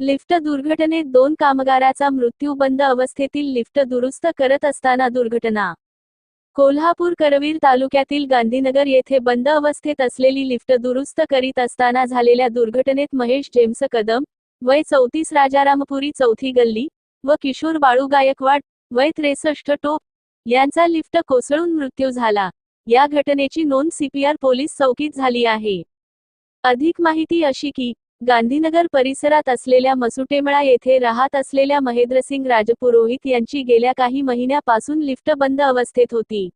Lift दुर्घटनेत दोन कामगाराचा मृत्यू बंद अवस्थेतील लिफ्ट दुरुस्त करत असताना दुर्घटना. कोल्हापूर करवीर तालुक्यातील गांधीनगर येथे बंद अवस्थेत असलेली लिफ्ट दुरुस्त करीत असताना झालेल्या दुर्घटनेत महेश जेम्स कदम वय चौतीस राजारामपुरी चौथी गल्ली व किशोर बाळू गायकवाड वय त्रेसष्ट टोप यांचा लिफ्ट कोसळून मृत्यू झाला. या घटनेची नोंद सीपीआर पोलीस चौकीत झाली आहे. अधिक माहिती अशी की गांधीनगर परिसरात असलेल्या मसुटेमळा येथे राहत असलेल्या महेंद्रसिंग राजपुरोहित यांची गेल्या काही महिन्यापासून लिफ्ट बंद अवस्थेत होती.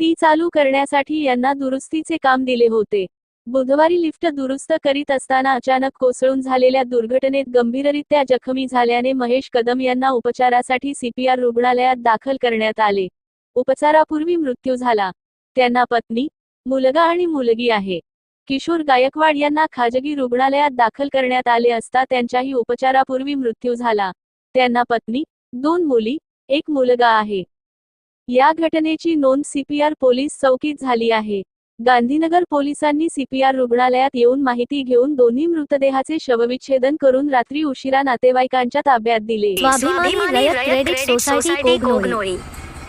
ती चालू करण्यासाठी यांना दुरुस्तीचे काम दिले होते. बुधवारी लिफ्ट दुरुस्त करीत असताना अचानक कोसळून झालेल्या दुर्घटनेत गंभीररित्या जखमी झाल्याने महेश कदम यांना उपचारासाठी सीपीआर रुग्णालयात दाखल करण्यात आले. उपचारापूर्वी मृत्यू झाला. त्यांना पत्नी मुलगा आणि मुलगी आहे. किशोर गायकवाड यांना खाजगी रुग्णालयात दाखल करण्यात आले असता त्यांच्याही उपचारापूर्वी मृत्यू झाला. त्यांना पत्नी दोन मुली एक मुलगा आहे. या घटनेची नोंद सीपीआर पोलीस चौकीत झाली आहे. गांधीनगर पोलिसांनी सीपीआर रुग्णालयात येऊन माहिती घेऊन दोन्ही मृतदेहाचे शवविच्छेदन करून रात्री उशिरा नातेवाईकांच्या ताब्यात दिले.